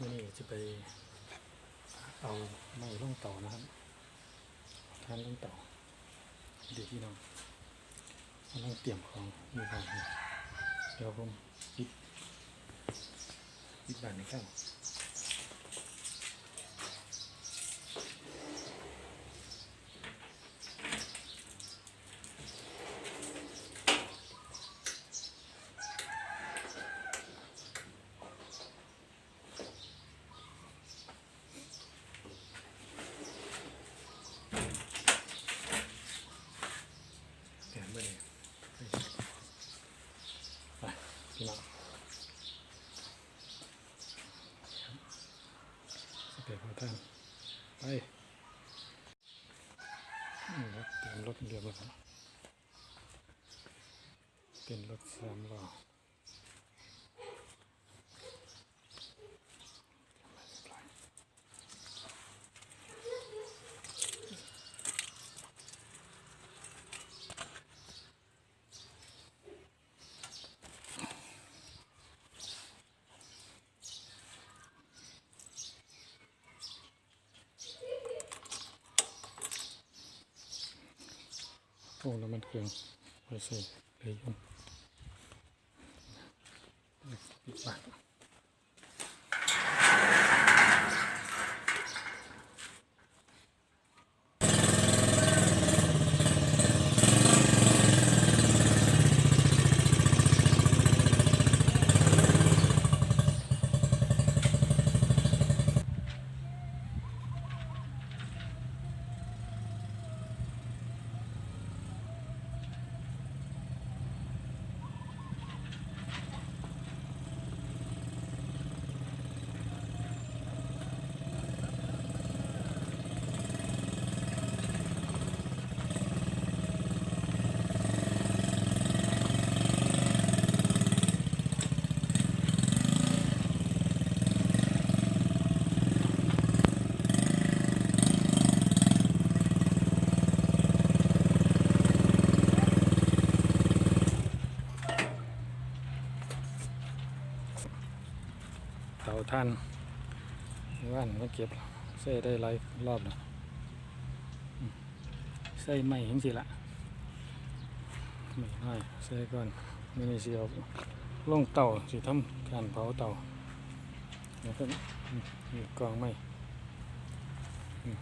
วันนี้จะไปเอาไม้ล่องต่อนะครับทานล่องต่อเดี๋ยวพี่น้องกำลังเตรียมของมีของเดี๋ยวผมปิดปิดบ้านในข้างกนไปเลยไปพี่น้องสเปรย์พอท่านไปนี่ครับเตรียมรถเรียบร้อยแล้วเป็นรถ สามล้อโอ้แล้วมันเครื่องไว้ใส่เลยยุ่ง ปิ ท่านว่านมาเก็บใส่ได้หลายรอบแล้วอืมใส่ไม่เห็นสิละไม่น้อยใส่ก่อนไม่ได้เสียลงเต่าสิทำการเผาเต่าแล้วก็มีกองไม้อืม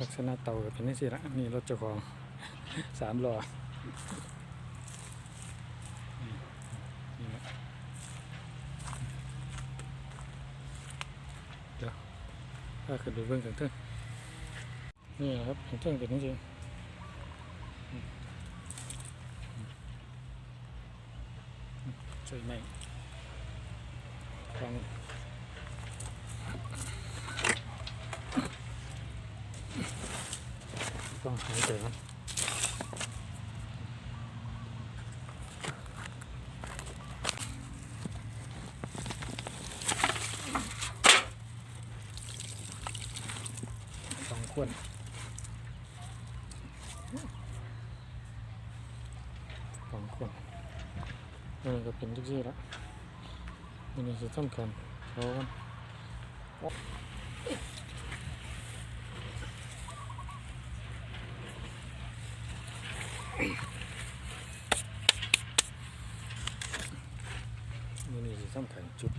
ลักษณะเต่าก็เป็นนี่สิละนี่รถเจ้าของสามล้อมนี่ละ ถ้าขึ้นไปเบื้องข้างเทิงนี่นะครับข้างเทิงเป็นจริงๆอืมอืมอืมช่วยไหมฟังต้องหายใจครับสอง คนสองคนนี่ก็เป็นที่ๆแล้วนี่คือต้องการเขากันนี่จะต้องการจุด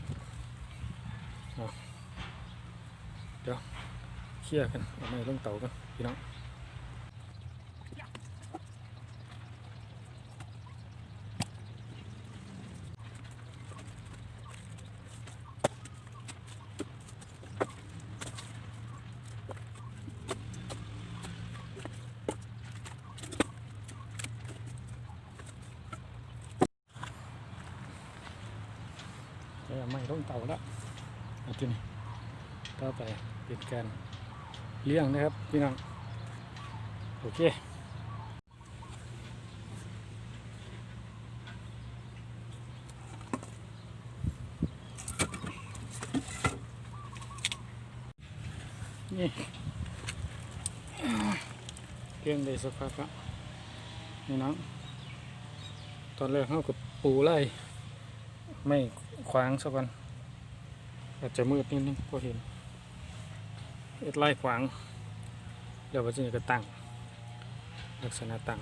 เอาเดี๋ยว เคลียร์กันเอาไม้ลงเต่ากันพี่น้องเอาไม้ลงเต่าแล้วเอาทีนี้ต่อไปเป็นการ เลี้ยงนะครับพี่น้องโอเคนี่เลี้ยงได้สักพักละนี่น้องตอนแรกเขากับปูไล่ไม่ขวางสักวันอาจจะมืดนิดนึงก็เห็น อ็ดไล่ขวางเดี๋ยววันนี้ก็ตั้ง ลักษณะตั้ง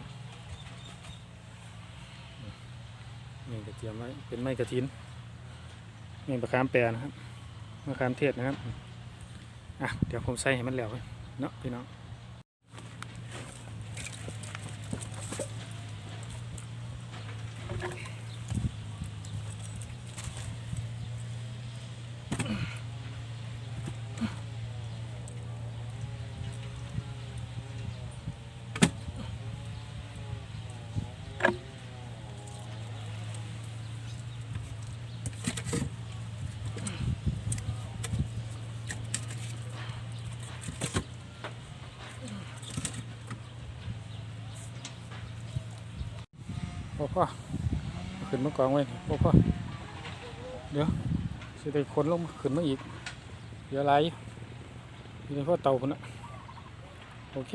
นี่กระเทียมไว้เป็นไม้กระถินนี่มะขามแปรนะครับมะขามเทศนะครับอะเดี๋ยวผมใส่ให้มันแล้วเนาะพี่น้อง พ่อพ่อขึ้นมากองไว้พ่อพ่อเดี๋ยวสิได้คนลงขึ้นมาอีกเดี๋ยวอะไรอยู่ในพ่อเต่าคนน่ะโอเค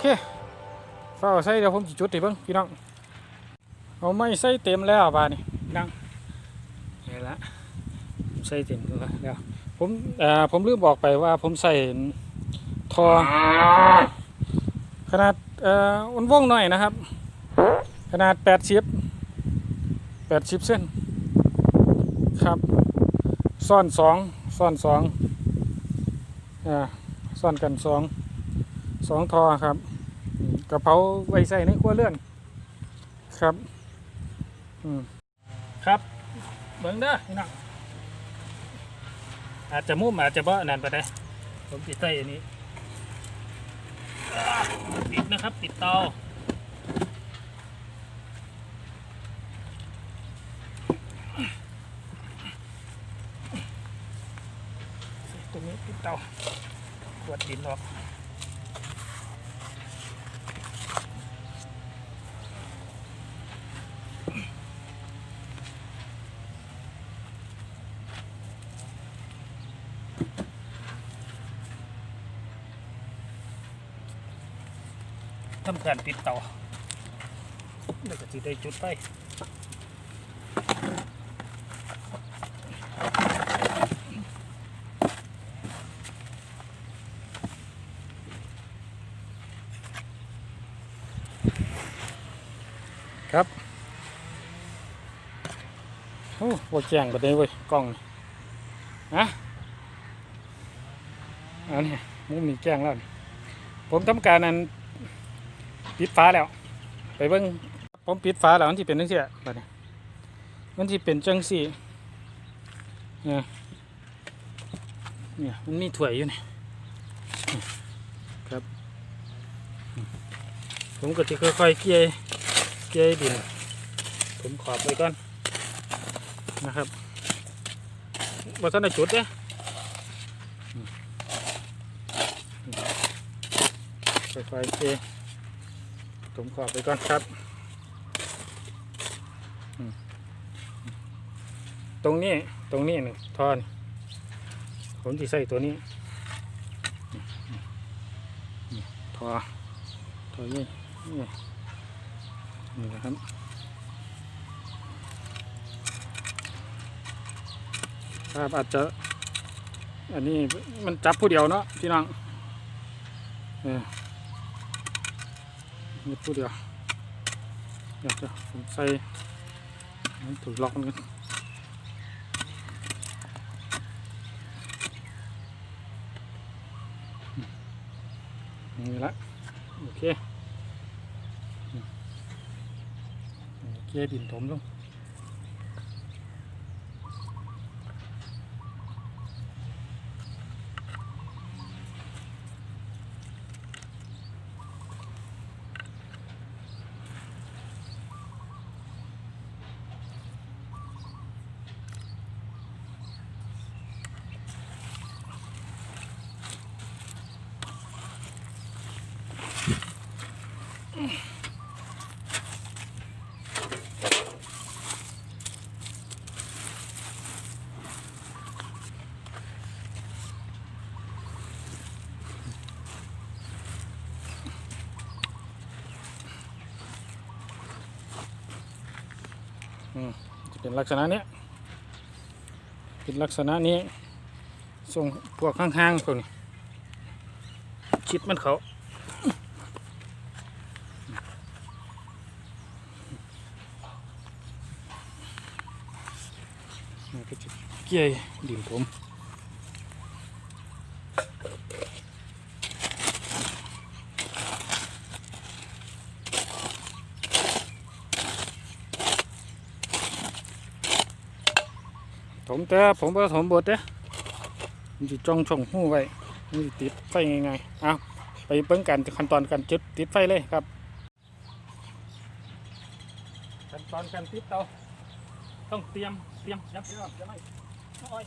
เคเฝ้าใส่เดี๋ยวผมจะจุดให้เบิ่งพี่น้อง เอาไม้ใส่เต็มแล้วบานี่พี่น้องเห็นละใส่เต็มแล้วเดี๋ยวผมอ่อผมลืมบอกไปว่าผมใส่ทอ ขนาดเอ่ออ้นวงหน่อยนะครับ ขนาดแปดสิบแปดสิบเส้น ครับซ่อนสองซ่อนสองอ่าซ่อนกันสอง สองทอครับกระเพราไว้ใส่ในครัวเรือนครับครับ เบิ่งเด้อพี่น้องอาจจะมุ่มอาจจะบ่นั่นไปได้ผมติดใส่อันนี้อ่าปิดนะครับ ปิดเตาตรงนี้ปิดเตาขวดดินออก ทำการปิดเตาแล้วก็จะได้จุดไฟครับ โอ้โหแจ้งไปได้เว้ยกล้องนะอันนี้มุมนี้แจ้งแล้ว ผมทำการอัน ปิดฟ้าแล้ว ไปเบิ่งผมปิดฟ้าแล้วมันสิเป็นจังซี่อะบันี้มันสิเป็นจังซี่เนี่ยเนี่ยมันมีถ้วยอยู่นี่ครับ ผมก็จะค่อยๆเกี่ยเกี่ยดิน ผมขอบไปก่อนนะครับว่าท่านจุดเด้อืมค่อยๆเกี่ย ผมขอบไปก่อนครับ ตรงนี้ตรงนี้หนึ่งทอน ผมจะใส่ตัวนี้อืมอืมอืมทอถอนี่นี่นะครับภาพอาจจะ อันนี้มันจับผู้เดียวเนาะพี่น้องเออ นี่ผู้เดียวอยากจะผมใส่ถูกล็อกมันกันนี่ละโอเคโอเคดินถมลงจะ เป็นลักษณะนี้เป็นลักษณะนี้ส่งพวกข้างๆพวนี้ชิดมันเขาก็จะเกี่ยดินผม แต่ผมผสมบดเด้อมันจะจ้องช่องหูไว้มันจะติดไฟง่ายๆเอาไปเบิ่งกันขั้นตอนการจุดติดไฟเลยครับ ขั้นตอนการติดเตาต้องเตรียมเตรียมยับยับจะไม่โอ้ย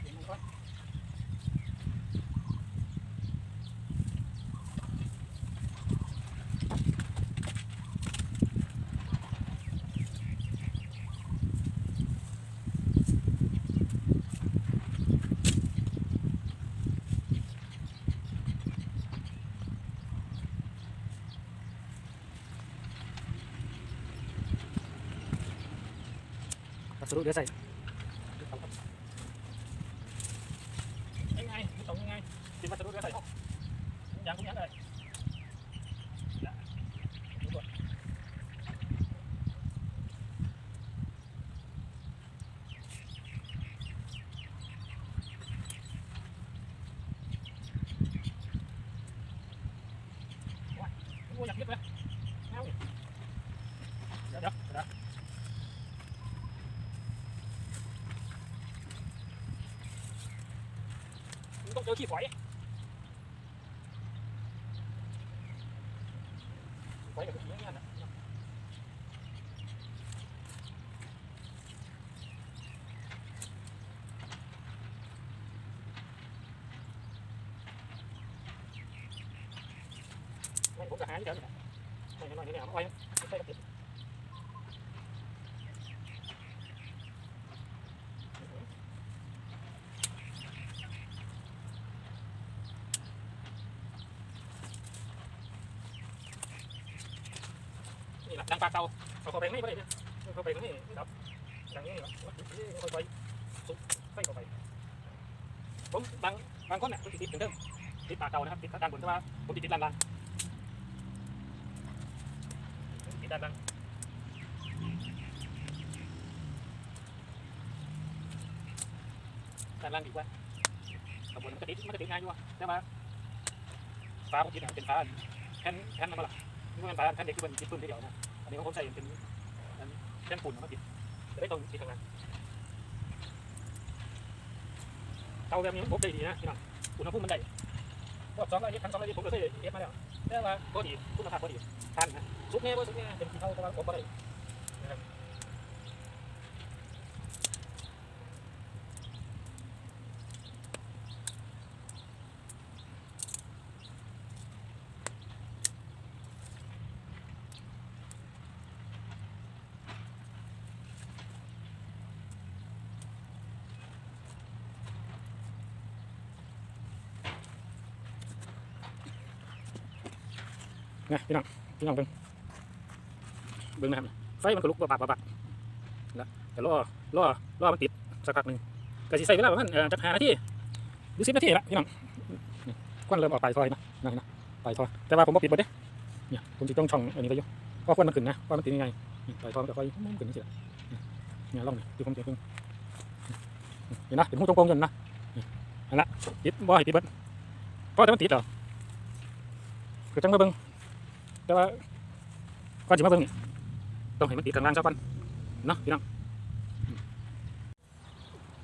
เตรียมมันก่อน วัสดุเดี๋ยวใส่ยังไงไม่ต้องยังไงติดวัสดุเดี๋ยวใส่เข้าอย่างพวกนี้เลยโอ้ยอยากเย็บเลยเอาเดี๋ยวเดี๋ยวเดี๋ยว มึงต้อง เจอขี้ฝอยฝอยกับขี้อย่างเงี้ยนะไม่ผมจะหาที่เดียวนี่แหละไม่เห็นหน่อยนี่เนี่ยเอาไว้ใส่กระติกนี่แหละดังปากเตา เข้าไปไม่ได้เนี่ยเอาเข้าไปนี้ครับดังนี้ค่อยไปซุกใส่เข้าไป ผมบางบางคนเนี่ยมันติดถึงเดิมติดปากเตานะครับติดด้านบนแต่ว่าผมติดติด้านล่างติดด้านล่างด้านล่างดีกว่าข้างบนมันก็ติดมันก็ติดง่ายอยู่อะแต่ว่าฟ้าผมคิดนะเป็นฟ้าแผ่นแผ่นนั่นมาละนี่มันฟ้าแผ่นเด็กที่มันติดปืนที่เดียวนะ อันนี้ผมใส่เป็นอันแผ่นปูนมาติดจะได้ตรงที่ทำงานเตาแบบนี้ผมได้ดีนะพี่น้องอุณหภูมิมันได้รอบสองร้อยยี่สิบสองร้อยยี่สิบผมก็เคยเอฟมาแล้วแต่ว่าก็ดีคุณภาพก็ดีทานนะซุปเนี่ยว่าซุปเนี่ยเป็นที่เท่าแต่ว่าผมก็ได้นะครับ นะพี่น้องพี่น้องเบิ่งเบิ่งนะครับไฟมันก็ลุกบับบับบับแล้วแต่รอรอรอมันติดสักพักหนึ่งก็สิใช้เวลาประมาณจักหานาทีหรือสิบนาทีละพี่น้องควันเริ่มออกปลายทอยนะนะนะปลายทอยแต่ว่าผมบ่ปิดบ่เด้เนี่ยผมจะต้องช่องอันนี้ก็อยู่เพราะควันมันขึ้นนะควันมันติดยังไงนี่ปลายทอยมันก็ค่อยมันขึ้นนี่สิละเนี่ยลองนี่ดูผมจะเพิ่งเห็นนะเป็นหูตรงๆกันนะนี่อันละปิดบ่ให้ปิดเบิดเพราะแต่มันติดเหรอคือจังมาเบิ่ง แต่ว่าก่อนจะมาเบิ่งต้องให้มันติดข้างล่างซะก่อนเนาะพี่น้อง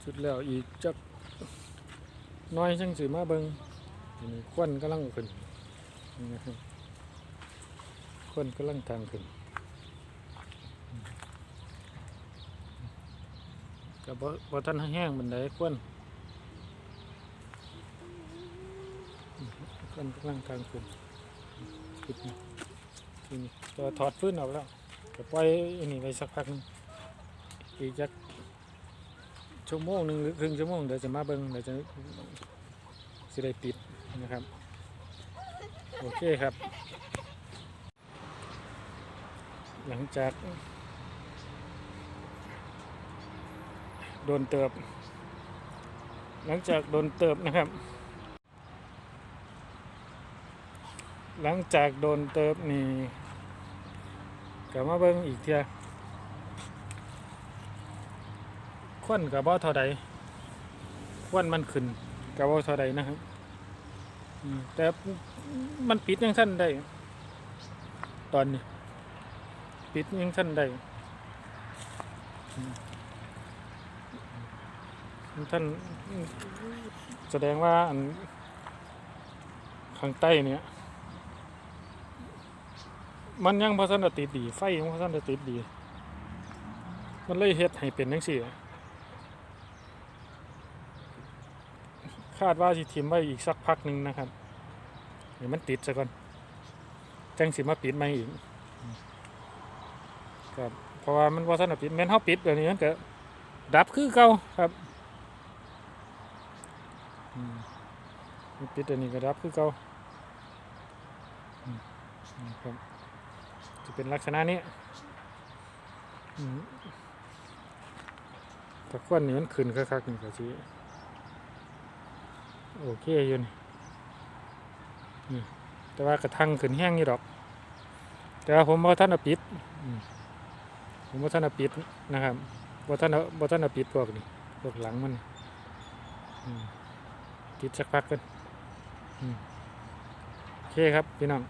สุดแล้วอีกจักน้อยจังสิมาเบิ่งทีควันกำลังขึ้นนะครับควันกำลังทางขึ้นก็บ่บ่ทันแห้งบันไดควันควันกำลังทางขึ้นขึ้นะ ตัวถอดฟื้นออกแล้วก็ปล่อยอันนี้ไว้สักพักนึงอีกจักชั่วโมงหนึ่งหรือครึ่งชั่วโมงเดี๋ยวจะมาเบิ้งเดี๋ยวจะสิได้ปิดนะครับ โอเคครับ หลังจาก โดนเติบ หลังจากโดนเติบนะครับ หลังจากโดนเติบนี่ กลับมาเบิ่งอีกเทียควนกับบ่เท่าใดควนมันขึ้นกับบ่เท่าใดนะครับแต่มันปิดยังสั้นได้ ตอนนี้ปิดยังสั้นได้ท่านแสดงว่าอันข้างใต้เนี่ย มันยังพอสันาติดดี ไฟยังพอสันาติดดี มันเลยเฮ็ดให้เป็นจังซี่คาดว่าสิทิมไว้อีกสักพักหนึ่งนะครับเดี๋ยวมันติดซะก่อนจังสิมาปิดใหม่อีกครับเพราะว่ามันว่าสันได้ปิดแม่นเฮาปิดแบบนี้มันก็ดับคือเก่าครับอืมปิดอันนี้ก็ดับคือเก่าครับ จะเป็นลักษณะนี้ตะกวนนี่มันขึ้นคักๆนี่ก็สิโอเคอยู่นี่แต่ว่ากระทั่งขึ้นแห้งนี่ดอก แต่ว่าผมบ่าท่านอปิดผมบ่าท่านอปิดนะครับบ่าท่านเอาท่านอปิดพวกนี้พวกหลังมันอืมปิดสักพักกันโอเคครับพี่น้อง